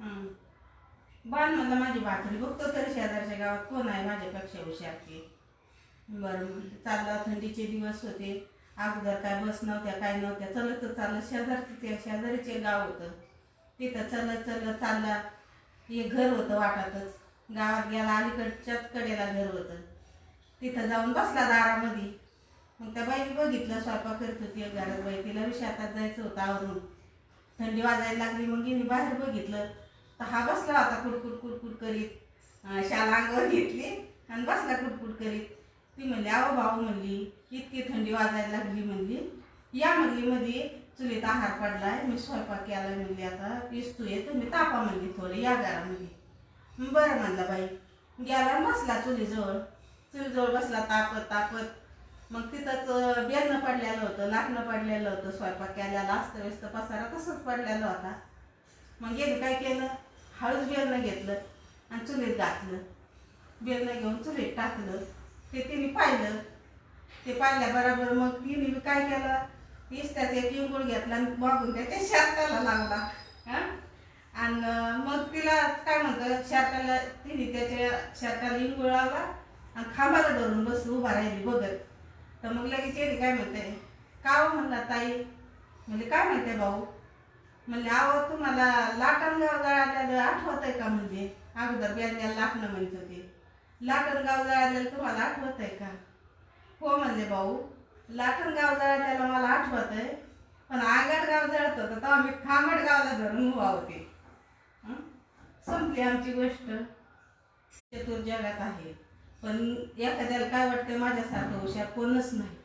बाण म्हणलं माझी भाकरी बघतो तर शेजारच्या गावात कोण आहे? माझ्यापेक्षा हुशार ते बरं चाललं थंडीचे दिवस होते. अगोदर काय बस नव्हत्या काय नव्हत्या. चलत चाललं शेजारचं ते शेजारीचे गाव होतं. तिथं चलत चलत चालला. एक घर होतं वाटातच. गावात गेला अलीकडच्याच कडेला घर होतं. तिथं जाऊन बसला दारामध्ये. मग त्या बाईने बघितलं स्वयंपाक करत होती. घरात बाई तिला बी जायचं होतं आवरून. थंडी वाजायला लागली मग गेली बाहेर बघितलं. तर हा बसला होता कुडकुड कुडकुड करीत. शाला अंगावर घेतली आणि बसला कुडकुड करीत. ती म्हणली अहो भाऊ म्हणली इतकी थंडी वाजायला लागली म्हणली. या म्हणली मध्ये चुलीत आहार पडलाय मी स्वयंपाक केला म्हणली आता पिसतोय तुम्ही तापा म्हणली थोडे या घरा म्हणली. बरं म्हणलं बाई. गेला बसला चुलीजवळ. चुलीजवळ बसला तापत तापत. मग तिथंच बेलणं पडलेलं होतं नाकणं पडलेलं होतं स्वयंपाक केलेला असतं व्यस्त पसारा तसंच पडलेला होता. मग गेली काय केलं? हळूच बेलनं घेतलं आणि चुलीत घातलं. बेलनं घेऊन चुलीत टाकलं. ते तिने पाहिलं. ते पाहिल्याबरोबर मग तिने काय केलं? तीच त्याचा एक इंगूळ घेतला आणि बघून त्याच्या शर्टाला लागला हा? आणि मग तिला काय म्हणतं? शर्टाला तिने त्याच्या शर्टाला इंगूळ लावला आणि खांबाला धरून बस उभा राहिली बघत. तर मग लगेच येते काय म्हणते का म्हणला ताई. म्हणजे काय म्हणते भाऊ? म्हणले आहो तुम्हाला लाटणगाव जळाल्याला आठवत आहे का म्हणजे? अगोदर ब्यांद्याला लाटणं म्हणत होते. लाटणगाव जळाल्याला तुम्हाला आठवत आहे का? हो म्हणले भाऊ लाटणगाव जळाल्याला मला आठवत आहे पण आंगडगाव जळत होतं तेव्हा मी खामडगावला धरून उभा होते. संपली आमची गोष्ट. चतुर जगात आहे पण एखाद्याला काय वाटतं माझ्यासारखं हुशार कोणच नाही.